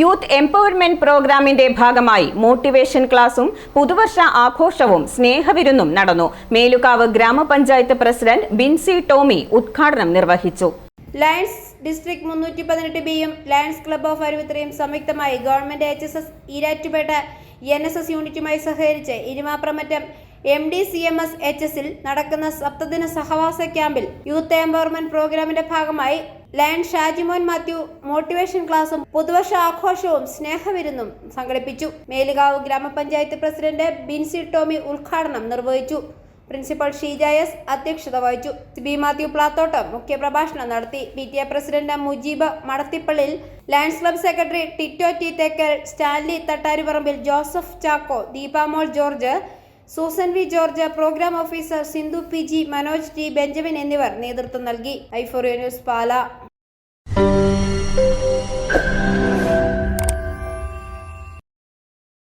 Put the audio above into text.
Youth empowerment പ്രോഗ്രാമിന്റെ ഭാഗമായി motivation ക്ലാസും പുതുവർഷ ആഘോഷവും സ്നേഹവിരുന്നും നടന്നു. മേലുകാവ് ഗ്രാമപഞ്ചായത്ത് പ്രസിഡന്റ് ബിൻസി ടോമി ഉദ്ഘാടനം നിർവഹിച്ചു. ലയൺസ് ഡിസ്ട്രിക്ട് മുന്നൂറ്റി പതിനെട്ട് ബിയും ലയൺസ് ക്ലബ് ഓഫ് അരുവിത്രയും സംയുക്തമായി government H S S Erattupetta N S S യൂണിറ്റുമായി സഹകരിച്ച് Irumapramattam M D C M S H എസിൽ നടക്കുന്ന സപ്തദിന സഹവാസ ക്യാമ്പിൽ യൂത്ത് എംപവർമെന്റ് പ്രോഗ്രാമിന്റെ ഭാഗമായി ലയൺ ഷാജിമോൻ മാത്യു മോട്ടിവേഷൻ ക്ലാസും പുതുവർഷ ആഘോഷവും സ്നേഹവിരുന്നും സംഘടിപ്പിച്ചു. മേലുകാവ് ഗ്രാമപഞ്ചായത്ത് പ്രസിഡന്റ് ബിൻസി ടോമി ഉദ്ഘാടനം നിർവഹിച്ചു. പ്രിൻസിപ്പൽ ഷീജ എസ് അധ്യക്ഷത വഹിച്ചു. ബി മാത്യു പ്ലാത്തോട്ടം മുഖ്യപ്രഭാഷണം നടത്തി. P T A president Mujeeb Madathippallil lions club secretary Tito T Thekkel Stanley Thattaripparambil Joseph Chacko Deepamol George Susan V George programme officer Sindhu P G Manoj T Benjamin എന്നിവർ നേതൃത്വം നൽകി. ഐഫോറിയോ news പാല.